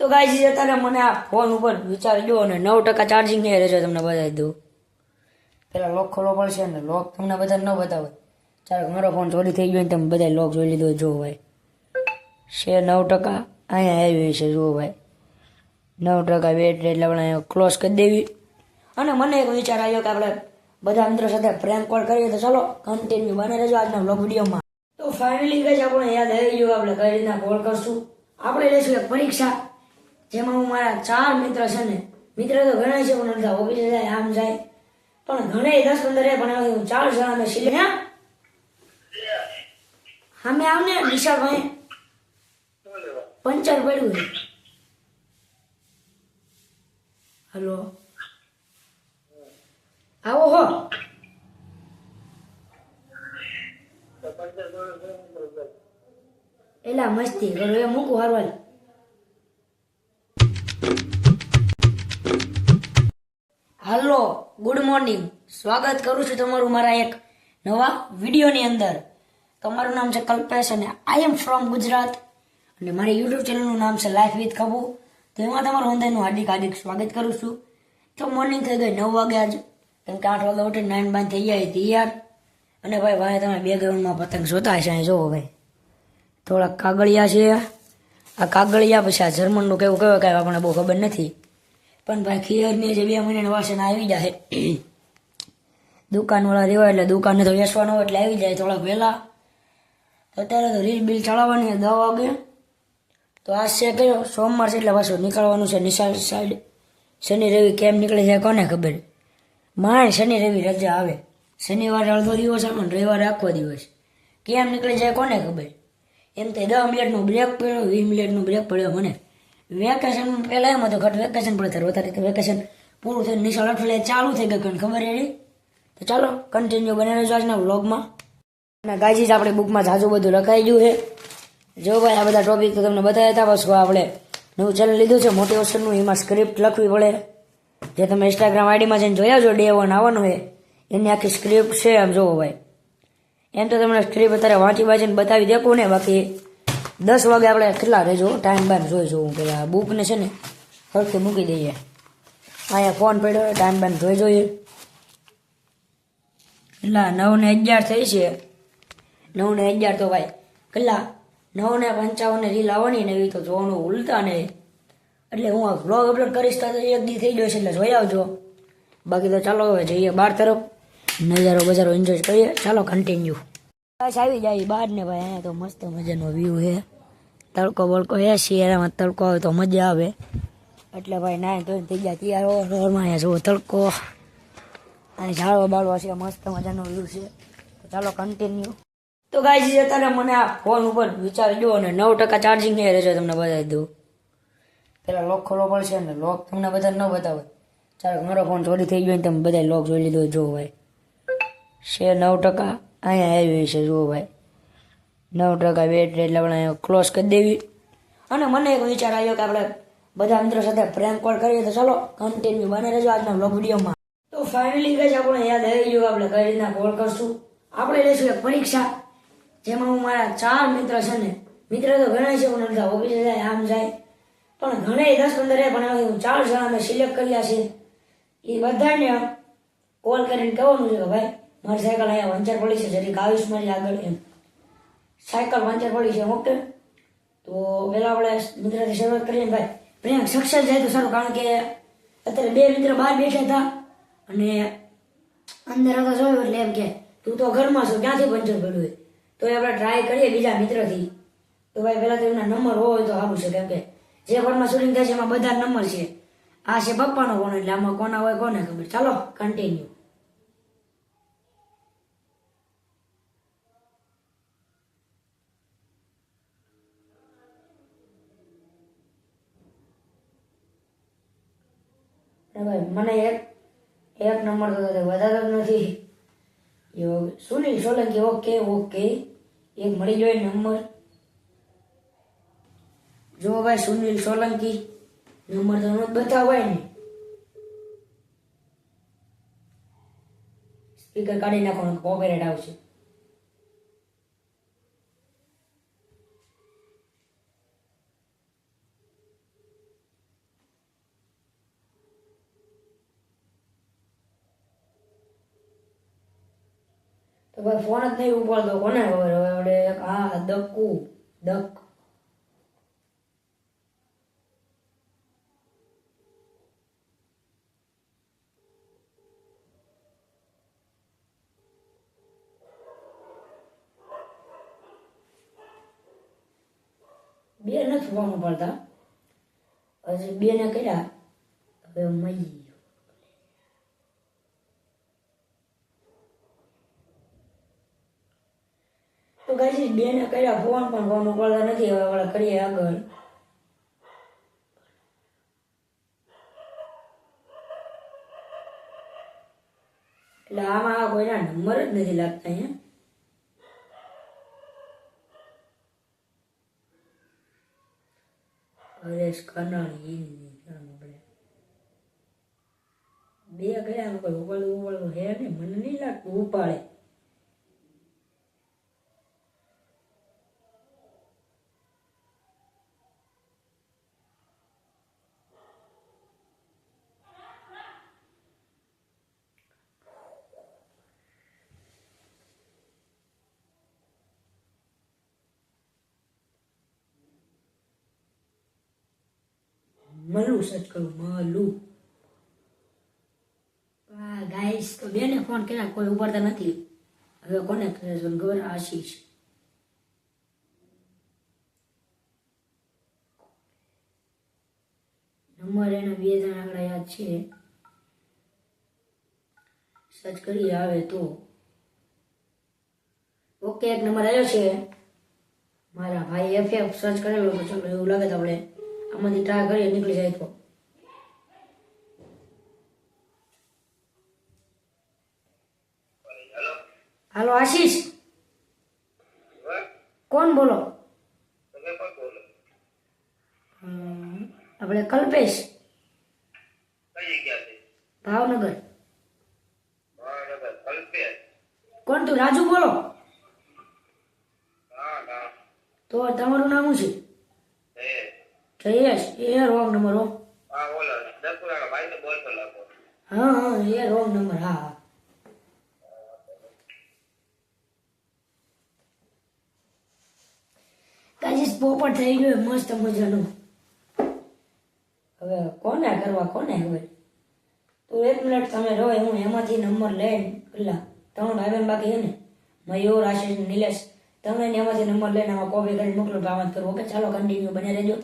તો ગાઈઝ અત્યારે મને આ ફોન ઉપર વિચાર જો અને નવ ટકા ચાર્જિંગ નહીં રહેશે તમને બતાવી દઉં. પેલા લોક ખોલવો પડશે ને લોક તમને બધા ન બતાવે ચાલો, મારો ફોન ચોરી થઈ ગયો ને તમે બધા લોક જોઈ લીધો જો ભાઈ. છે નવ ટકા, અહીંયા આવી છે જુઓ ભાઈ. નવ ટકા બેટરી એટલે આપણે ક્લોઝ કરી દેવી. અને મને એક વિચાર આવ્યો કે આપણે બધા મિત્રો સાથે પ્રેન્ક કોલ કરીએ તો ચાલો કન્ટિન્યુ બને રહેજો આજના બ્લોગ વિડીયોમાં. તો ફાઇનલી કઈ આપણે યાદ આવી ગયું આપણે કઈ રીતના કોલ કરશું. આપણે લઈશું એક પરીક્ષા. જેમાં હું મારા ચાર મિત્ર છે ને, મિત્ર તો ઘણા છે, પણ ઓફિસે જાય, આમ જાય. પણ ઘણે દસ પંદર એ પણ હું ચાર જણા અમે સિલે હા? સામે આવને વિશાળભાઈ પંચર પડ્યું હલો? આવો હો. એલા મસ્તી કરો, એ મૂકું હારવાલ હાલો ગુડ મોર્નિંગ સ્વાગત કરું છું તમારું મારા એક નવા વિડીયોની અંદર. તમારું નામ છે કલ્પેશ અને આઈ એમ ફ્રોમ ગુજરાત. અને મારી યુટ્યુબ ચેનલનું નામ છે લાઈફ વિથ ખબુ તો એમાં તમારું હૃદયનું હાર્દિક હાર્દિક સ્વાગત કરું છું. તો મોર્નિંગ થઈ ગઈ, નવ વાગે આજ કેમ કે આઠ વાગે ઉઠીને નાઇન બાન થઈ જાય તૈયાર અને ભાઈ ભાઈ, તમે બેકગ્રાઉન્ડમાં પતંગ જોતા હશે અહીં જોવો ભાઈ. થોડાક કાગળિયા છે. આ કાગળિયા પછી આ જર્મનનું કેવું કહેવાય કાંઈ આપણને બહુ ખબર નથી. પણ ભાઈ ખીરની જે બે મહિનાની વાસણ આવી જાય. દુકાનવાળા રહેવા એટલે દુકાને તો વેસવાનો હોય એટલે આવી જાય થોડાક વહેલા. તો અત્યારે તો રીલ બિલ ચડાવવાની દસ વાગે. તો આ છે કયો સોમવાર છે એટલે પાછું નીકળવાનું છે નિશાળ સાઈડ. શનિ, રવિ કેમ નીકળે છે કોને ખબર? માણ શનિ, રવિ રજા આવે. શનિવારે અડધો દિવસ આવે ને રવિવારે આખો દિવસ. કેમ નીકળી જાય કોને ખબર? એમ તો દસ મિનિટનો બ્રેક પડ્યો, વીસ મિનિટનો બ્રેક પડ્યો મને. વેકેશન પહેલાં એમ હતું ઘટ વેકેશન પણ ત્યારે વધારે તો વેકેશન પૂરું થઈને નિશાળ અઠવાડિયે ચાલુ થઈ ગયું ખબર એની? તો ચાલો કન્ટિન્યુ બને રહેજો આજના વ્લોગમાં અને ગાજી જ આપણી બુકમાં જાજુ બધું લખાઈ ગયું છે. જો ભાઈ, આ બધા ટોપિક તો તમને બતાવ્યા હતા પછી આપણે નવું ચેનલ લીધું છે મોટિવેશનનું એમાં સ્ક્રિપ્ટ લખવી પડે. જે તમે ઇન્સ્ટાગ્રામ આઈડીમાં જઈને જોયા છો ડે વન આવવાનું હોય એની આખી સ્ક્રિપ્ટ છે, આમ જોવો ભાઈ. એમ તો તમને સ્ક્રિપ્ટ અત્યારે વાંચી વાંચીને બતાવી દેખું ને, બાકી દસ વાગે આપણે કેટલા રહેજો? ટાઈમ બાઈમ જોઈ જોવું આ બુકને છે ને સરખી મૂકી દઈએ. અહીંયા ફોન પડ્યો ટાઈમ બાઈમ જોઈ જોઈએ. એટલા નવ ને અગિયાર થઈ છે. નવ ને અગિયાર તો ભાઈ, કેટલા? નવ ને પંચાવન રીલ આવવાની ને એવી તો જોવાનું ભૂલતા ને એટલે હું આ વ્લોગ અપલોડ કરીશ તો એક દી થઈ ગયો છે એટલે જોઈ આવજો. બાકી તો ચાલો હવે જઈએ બાર તરફ. નજારો બજારો એન્જોય કરીએ. ચાલો કન્ટિન્યુ બસ આવી જાય બહાર ને ભાઈ, અહીંયા તો મસ્ત મજાનો વ્યૂ છે. તડકો બળકો હે શિયાળામાં તડકો આવે તો મજા આવે. એટલે ભાઈ ના તો થઈ જાય તૈયાર ઓવરમાં અહીંયા જુઓ તડકો. અને ઝાડવા બાળવા છે, મસ્ત મજાનો વ્યૂ છે. ચાલો કન્ટિન્યુ તો ગાઈજી અત્યારે મને આ ફોન ઉપર વિચાર દો અને નવ ટકા ચાર્જિંગ નહીં રહેશે તમને બતાવી દઉં. પેલા લોક ખોલવો પડશે ને લોક તમને બધા ન બતાવે ચાલો મારો ફોન ચોરી થઈ ગયો ને તમે બધા લોક જોઈ લીધો જો ભાઈ. છે નવ ટકા. અહીંયા આવી છે, જુઓ ભાઈ. નવ ટકા બેટરી એટલે આપણે અહીંયા ક્લોઝ કરી દેવી. અને મને એક વિચાર આવ્યો કે આપણે બધા મિત્રો સાથે પ્રેન્ક કોલ કરીએ તો ચાલો કન્ટિન્યુ બને રહેજો આજના બ્લોગ વિડીયોમાં. તો ફાઇનલી કઈ આપણે યાદ આવી ગયું આપણે કઈ રીતના કોલ કરશું. આપણે લઈશું એક પરીક્ષા, જેમાં હું મારા ચાર મિત્ર છે ને, મિત્ર તો ઘણા છે, પણ અડધા ઓફિસે જાય, આમ જાય. પણ ઘણા દસ પંદર પણ હું ચાર જણા મેં સિલેક્ટ કર્યા છે. એ બધાને કોલ કરીને કહેવાનું છે કે ભાઈ મારી સાયકલ અહીંયા વંચર પડી છે જરીક આવીશ મારી આગળ એમ. સાયકલ વંચર પડી છે, ઓકે? તો પેલા આપણે મિત્રથી શરૂઆત કરીએ ભાઈ. પ્રેમ સક્સેસ જાય તો સારું, કારણ કે અત્યારે બે મિત્ર બહાર બેઠા હતા અને અંદર હતા જોયું એટલે એમ કે, તું તો ઘરમાં છો, ક્યાંથી પંચર પડ્યું તો એ આપણે ટ્રાય કરીએ બીજા મિત્રથી. તો ભાઈ, પેલા તો એમના નંબર હોય તો સારું છે, કેમ કે જે ફોનમાં શૂટિંગ થાય છે, એમાં બધા નંબર છે. આ છે પપ્પાનો ફોન એટલે આમાં કોના હોય કોને ખબર. ચાલો કન્ટિન્યુ ભાઈ મને એક એક નંબર તો વધારે જ નથી. Sunil Solanki okay okay. એક મળી જોઈએ નંબર. જો ભાઈ સુનિલ સોલંકી નંબર તો ન બતાવાય ને. સ્પીકર કાઢી નાખો કોપરેટ આવશે. ભાઈ ફોન જ નહીં ઉપાડતો. કોને ખબર? હવે આપણે એક આ દક્કુ. દક. બે નથી ફોન ઉપાડતા. હજી બે ને કર્યા. હવે મળી ગયો બેને કર્યા ફોન પણ ફોન ઉપાડતા નથી, હવે આપણે કરીએ આગળ. એટલે આમાં કોઈના નંબર જ નથી લાગતા અહીંયા. હરેશ કનાણી બે ગયા કોઈ ઉપાડું ઉપાડું હે ને મને નહીં લાગતું, ઉપાડે. મલુ સર્ચ કરું મલુ. ગાઈસ તો બેને ફોન કર્યા, કોઈ ઉપાડતા નથી. હવે કોને કરે છે ખબર? આશીષ. નંબર એના બે જણ આગળ યાદ છે. સર્ચ કરી આવે તો. ઓકે એક નંબર આવ્યો છે. મારા ભાઈ એફ એફ સર્ચ કરેલો તો ચાલો એવું લાગે તો આપણે આમાંથી ટ્રાય કરીએ નીકળી જાય તો. હાલો, આશીષ. કોણ બોલો? આપણે કલ્પેશ. ભાવનગર. કોણ તું? રાજુ બોલો. તો તમારું નામ શું છે? જયેશ એ રોંગ નંબર હો. હા બોલો. દસપુરા ભાઈ તો બોલતો લાગો. હા હા એ રોંગ નંબર હા હા. કાજીસ પોપટ થઈ ગયો મસ્ત મજાનું. હવે કોને કરવા કોને હવે? તો એક મિનિટ તમે રહો હું એમાંથી નંબર લઈને પેલા ત્રણ ભાઈ બેન બાકી છે ને મયુર આશીષ નિલેશ તમે એમાંથી નંબર લઈને આમાં કોપી કરીને મોકલો તો કરો ઓકે ચાલો કન્ટિન્યુ બને રહેજો.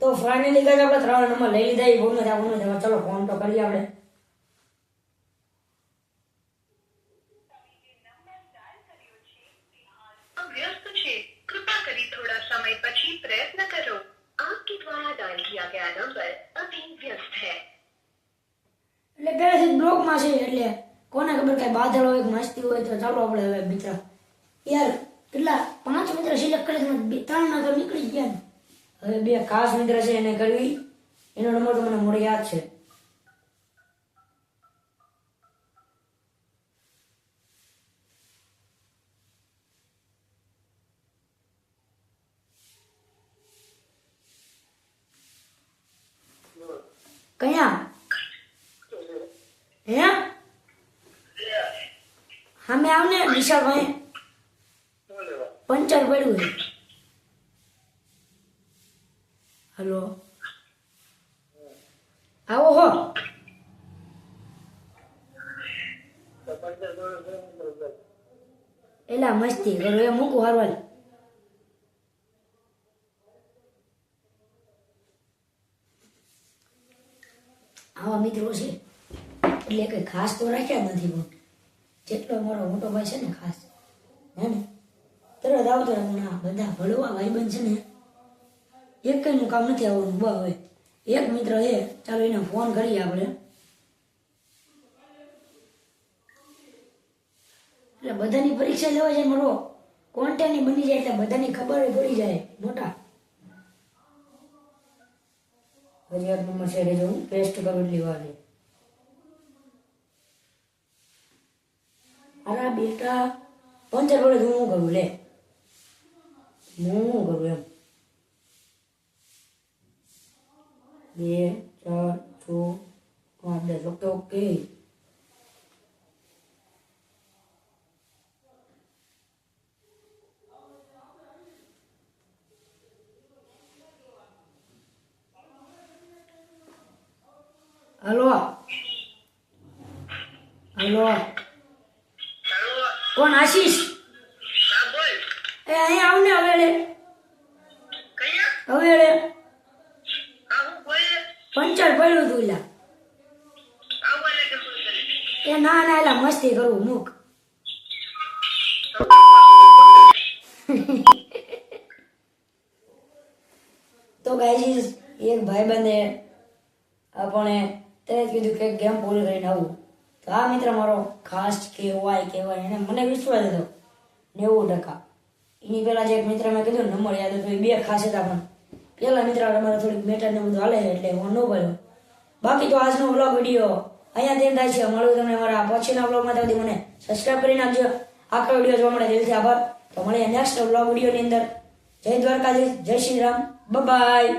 તો ફાઇનલી ગાઈસ આપણે ત્રણ નંબર લઈ લીધા. એ બહુ મજા બહુ મજા. ચલો ફોન તો કરીએ આપણે. એટલે પહેલેથી બ્લોકમાં છે એટલે કોને ખબર કઈ બાદલ હોય મસ્તી હોય તો ચાલો આપણે હવે મિત્ર. યાર કેટલા પાંચ મિત્ર સિલેક્ટ કરી ત્રણ નગર નીકળી ગયા હવે બે ખાસ મિત્ર છે એને કરવી, એનો નંબર તો મને મોડે યાદ છે. કયા હે, મેં આવને વિશાલભાઈ પંચર પડ્યું હલો આવો હો એલા મસ્તી કરો એ મૂકું હારવાલ આવા મિત્રો છે એટલે કઈ ખાસ તો રાખ્યા નથી પણ જેટલો મારો મોટો ભાઈ છે ને ખાસ હે ને તરત આવતો બધા ભળવા ભાઈબંધ છે ને એક કઈનું કામ નથી આવવાનું બા હવે એક મિત્ર છે, ચાલો એને ફોન કરીએ આપણે. એટલે બધાની પરીક્ષા લેવા જાય મારો. કોન્ટેની બની જાય એટલે બધાની ખબર પડી જાય, મોટા. હજી એક નંબર છે રેજો હું પેસ્ટ કરું લેવાની. અરે બેટા પંચર વડે હું કરું, લે. હું કરું એમ? બે ચાર છ પાંચ દસ ઓકે ઓકે હલો હલો કોણ આશીષ એ અહીંયા આવને હવે હવે પંચર પડ્યું તું લા. એ ના ના, એલા મસ્તી કરું મૂક. તો ગાઈઝ એક ભાઈ બંધે આપણે તેને કીધું કે ગેમ પૂરી કરીને આવું. તો આ મિત્ર મારો ખાસ કહેવાય કહેવાય, એને મને વિશ્વાસ હતો નેવું ટકા. એની પહેલા જે એક મિત્ર મેં કીધું, નંબર યાદ હતો એ બે ખાસ હતા પણ. પેલા મિત્ર અમારે થોડીક મેટર ને બધું હાલે એટલે હું ન બોલ્યો બાકી તો આજનો વ્લોગ વીડિયો અહીંયા તેમ થાય છે. મળું તમને મારા પછીના વ્લોગમાં ત્યાં મને સબસ્ક્રાઇબ કરી નાખજો. આખો વીડિયો જોવા માટે દિલથી આભાર. તો મળીએ નેક્સ્ટ વ્લોગ વિડીયોની અંદર. જય દ્વારકાધીશ, જય શ્રી રામ. બાય